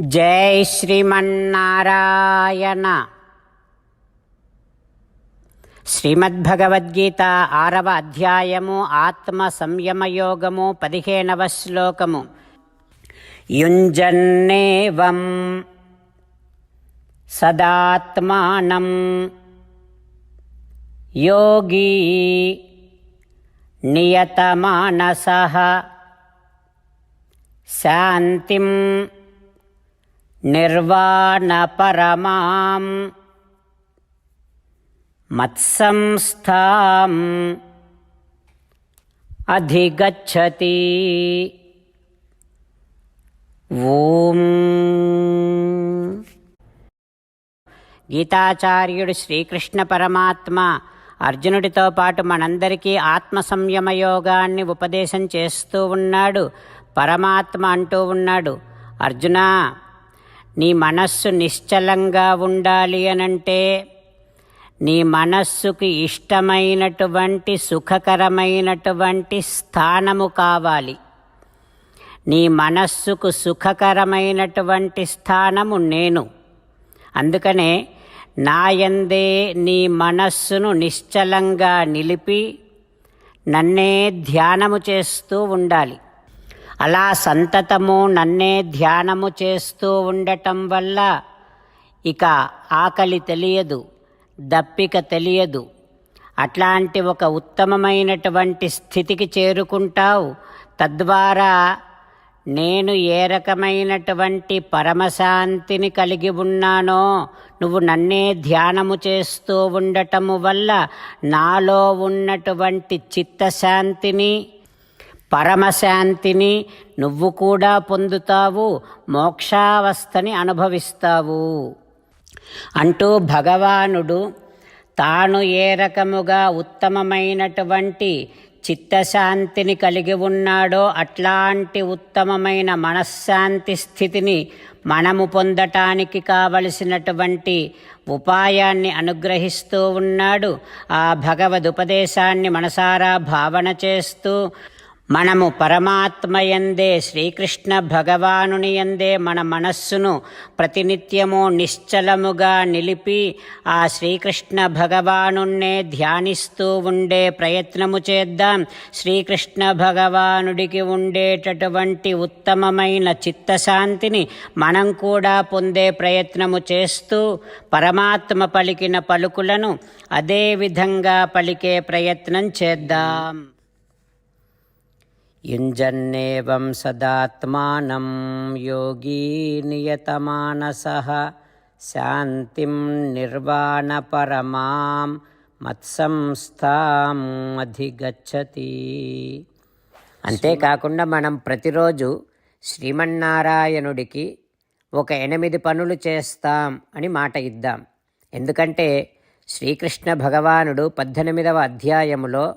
జై శ్రీమన్నారాయణ. శ్రీమద్భగవద్గీత ఆరవ అధ్యాయము ఆత్మ సంయమయోగము పదిహేనవ శ్లోకము. యుంజన్నేవం సదాత్మానం యోగీ నియతమానస శాంతిం నిర్వాణపరమాం మత్సంస్థాం అధిగచ్చతి. ఓం. గీతాచార్యుడు శ్రీకృష్ణ పరమాత్మ అర్జునుడితో పాటు మనందరికీ ఆత్మ సంయమ యోగాన్ని ఉపదేశం చేస్తూ ఉన్నాడు పరమాత్మ అంటూ ఉన్నాడు. అర్జున నీ మనస్సు నిశ్చలంగా ఉండాలి అనంటే నీ మనస్సుకి ఇష్టమైనటువంటి సుఖకరమైనటువంటి స్థానము కావాలి. నీ మనస్సుకు సుఖకరమైనటువంటి స్థానము నేను. అందుకనే నాయందే నీ మనస్సును నిశ్చలంగా నిలిపి నన్నే ధ్యానము చేస్తూ ఉండాలి. అలా సంతతము నన్నే ధ్యానము చేస్తూ ఉండటం వల్ల ఇక ఆకలి తెలియదు దప్పిక తెలియదు. అట్లాంటి ఒక ఉత్తమమైనటువంటి స్థితికి చేరుకుంటావు. తద్వారా నేను ఏ రకమైనటువంటి పరమశాంతిని కలిగి ఉన్నానో నువ్వు నన్నే ధ్యానము చేస్తూ ఉండటము వల్ల నాలో ఉన్నటువంటి చిత్తశాంతిని పరమశాంతిని నువ్వు కూడా పొందుతావు మోక్షావస్థని అనుభవిస్తావు. అంటూ భగవానుడు తాను ఏ రకముగా ఉత్తమమైనటువంటి చిత్తశాంతిని కలిగి ఉన్నాడో అట్లాంటి ఉత్తమమైన మనశ్శాంతి స్థితిని మనము పొందటానికి కావలసినటువంటి ఉపాయాన్ని అనుగ్రహిస్తూ ఉన్నాడు. ఆ భగవదుపదేశాన్ని మనసారా భావన చేస్తూ మనము పరమాత్మయందే శ్రీకృష్ణ భగవానుని యందే మన మనస్సును ప్రతినిత్యము నిశ్చలముగా నిలిపి ఆ శ్రీకృష్ణ భగవానున్నే ధ్యానిస్తూ ఉండే ప్రయత్నము చేద్దాం. శ్రీకృష్ణ భగవానుడికి ఉండేటటువంటి ఉత్తమమైన చిత్తశాంతిని మనం కూడా పొందే ప్రయత్నము చేస్తూ పరమాత్మ పలికిన పలుకులను అదే విధంగా పలికే ప్రయత్నం చేద్దాం. యుంజన్నేవం సదాత్మానం యోగీ నియతమానస శాంతిం నిర్వాణపరమాం మత్సంస్థాం అధిగచ్చతి అంతేకాకుండా మనం ప్రతిరోజు శ్రీమన్నారాయణుడికి ఒక ఎనిమిది పనులు చేస్తాం అని మాట ఇద్దాం. ఎందుకంటే శ్రీకృష్ణ భగవానుడు పద్దెనిమిదవ అధ్యాయములో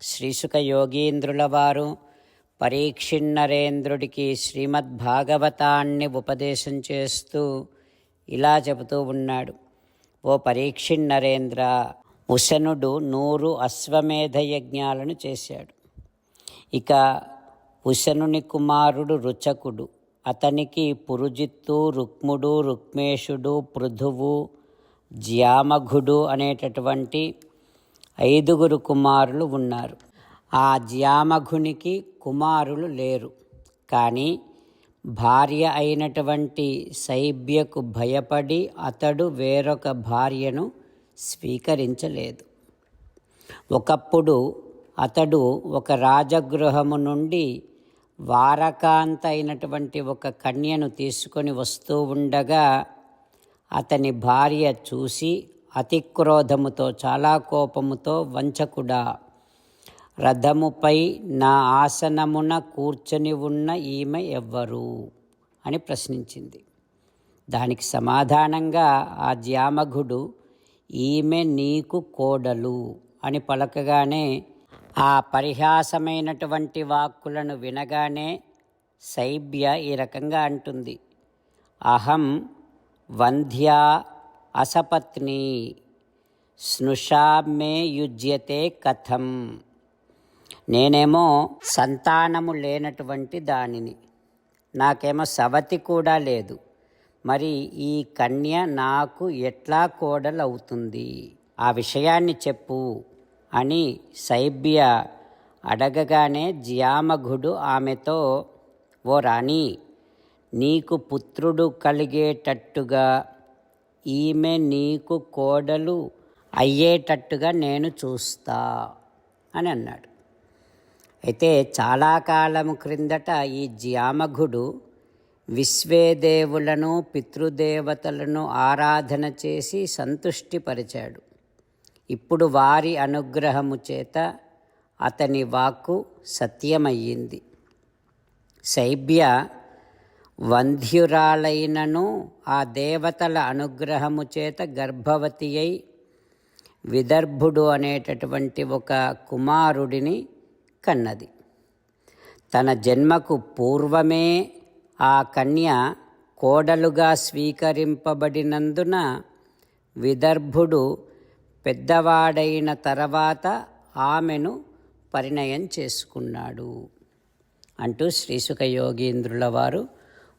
శ్రీసుక యోగీంద్రుల వారు పరీక్షిన్నరేంద్రుడికి శ్రీమద్భాగవతాన్ని ఉపదేశం చేస్తూ ఇలా చెబుతూ ఉన్నాడు. ఓ పరీక్షిన్నరేంద్ర ఉశనుడు నూరు అశ్వమేధ యజ్ఞాలను చేశాడు. ఇక ఉశనుని కుమారుడు రుచకుడు అతనికి పురుజిత్తు రుక్ముడు రుక్మేషుడు పృథువు జ్యామఘుడు అనేటటువంటి ఐదుగురు కుమారులు ఉన్నారు. ఆ జ్యామఘునికి కుమారులు లేరు. కానీ భార్య అయినటువంటి శైబ్యకు భయపడి అతడు వేరొక భార్యను స్వీకరించలేదు. ఒకప్పుడు అతడు ఒక రాజగృహము నుండి వారకాంత అయినటువంటి ఒక కన్యను తీసుకొని వస్తూ ఉండగా అతని భార్య చూసి అతిక్రోధముతో చాలా కోపముతో వంచకుడా? రథముపై నా ఆసనమున కూర్చొని ఉన్న ఈమె ఎవ్వరు? అని ప్రశ్నించింది. దానికి సమాధానంగా ఆ జ్యామఘుడు ఈమె నీకు కోడలు అని పలకగానే ఆ పరిహాసమైనటువంటి వాక్కులను వినగానే శైబ్య ఈ రకంగా అంటుంది. అహం వంధ్యా అసపత్ని స్నుషామే యుజ్యతే కథం. నేనేమో సంతానము లేనటువంటి దానిని. నాకేమో సవతి కూడా లేదు. మరి ఈ కన్య నాకు ఎట్లా కోడలవుతుంది? ఆ విషయాన్ని చెప్పు అని శైబ్య అడగగానే జ్యామఘుడు ఆమెతో ఓ రాణి నీకు పుత్రుడు కలిగేటట్టుగా ఈమె నీకు కోడలు అయ్యేటట్టుగా నేను చూస్తా అని అన్నాడు. అయితే చాలా కాలం క్రిందట ఈ జ్యామఘుడు విశ్వేదేవులను పితృదేవతలను ఆరాధన చేసి సంతుష్టిపరిచాడు ఇప్పుడు వారి అనుగ్రహము చేత అతని వాక్కు సత్యమయ్యింది. శైబ్య వంధ్యురాలైనను ఆ దేవతల అనుగ్రహము చేత గర్భవతి అయి విదర్భుడు అనేటటువంటి ఒక కుమారుడిని కన్నది. తన జన్మకు పూర్వమే ఆ కన్య కోడలుగా స్వీకరింపబడినందున విదర్భుడు పెద్దవాడైన తర్వాత ఆమెను పరిణయం చేసుకున్నాడు అంటూ శ్రీసుఖ యోగీంద్రుల వారు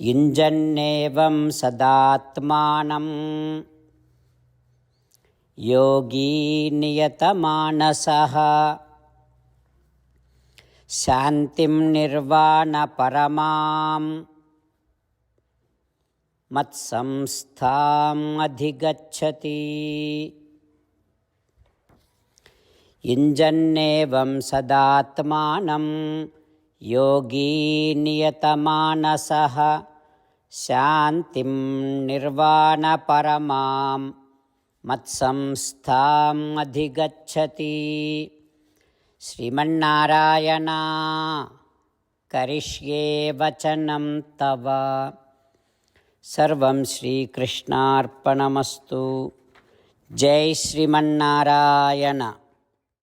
युञ्जन्नेवं सदात्मानम् योगी नियतमानसः। शान्तिं निर्वाणपरमां मत्संस्थामधिगच्छति युञ्जन्नेवं सदात्मानम् యుంజన్నేవం సదాత్మానం యోగీ నియతమానసः శాంతిం నిర్వాణపరమాం మత్సంస్థాం అధిగచ్చతి శ్రీమన్నారాయణ కరిష్యే వచనం తవ సర్వం శ్రీకృష్ణార్పణమస్తు జై శ్రీమన్నారాయణ